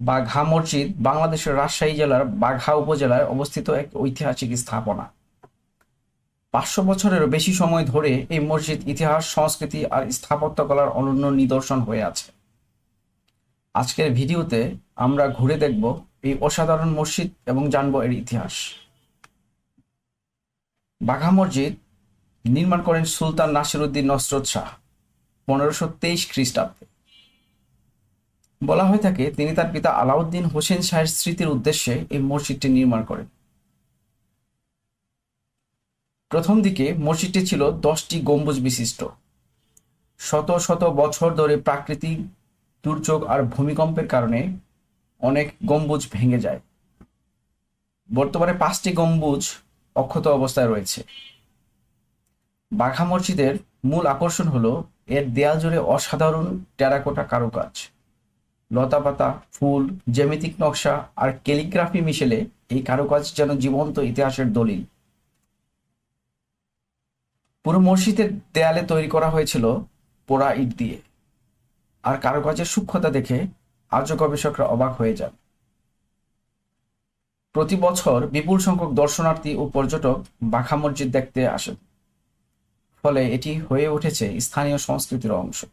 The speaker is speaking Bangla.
বাঘা মসজিদ বাংলাদেশের রাজশাহী জেলার বাঘা উপজেলায় অবস্থিত এক ঐতিহাসিক স্থাপনা। পাঁচশো বছরেরও বেশি সময় ধরে এই মসজিদ ইতিহাস, সংস্কৃতি আর স্থাপত্যকলার অনন্য নিদর্শন হয়ে আছে। আজকের ভিডিওতে আমরা ঘুরে দেখব এই অসাধারণ মসজিদ এবং জানব এর ইতিহাস। বাঘা মসজিদ নির্মাণ করেন সুলতান নাসিরুদ্দিন নসরত শাহ পনেরোশো তেইশ খ্রিস্টাব্দে। বলা হয়ে থাকে, তিনি তার পিতা আলাউদ্দিন হোসেন শাহের স্মৃতির উদ্দেশ্যে এই মসজিদটি নির্মাণ করেন। প্রথম দিকে মসজিদটি ছিল দশটি গম্বুজ বিশিষ্ট। শত শত বছর ধরে প্রাকৃতিক দুর্যোগ আর ভূমিকম্পের কারণে অনেক গম্বুজ ভেঙে যায়। বর্তমানে পাঁচটি গম্বুজ অক্ষত অবস্থায় রয়েছে। বাঘা মসজিদের মূল আকর্ষণ হলো, এর দেয়াল জুড়ে অসাধারণ টেরাকোটা কারুকাজ। লতাপাতা, ফুল, জ্যামিতিক নকশা আর ক্যালিগ্রাফি মিশেলে এই কারুকাজ যেন জীবন্ত ইতিহাসের দলিল। পুরো মসজিদের দেয়ালে তৈরি করা হয়েছিল পোড়া ইট দিয়ে। আর কারুকাজের সূক্ষ্মতা দেখে আর্য গবেষকরা অবাক হয়ে যান। প্রতি বছর বিপুল সংখ্যক দর্শনার্থী ও পর্যটক বাঘা মসজিদ দেখতে আসেন। ফলে এটি হয়ে উঠেছে স্থানীয় সংস্কৃতির অংশ।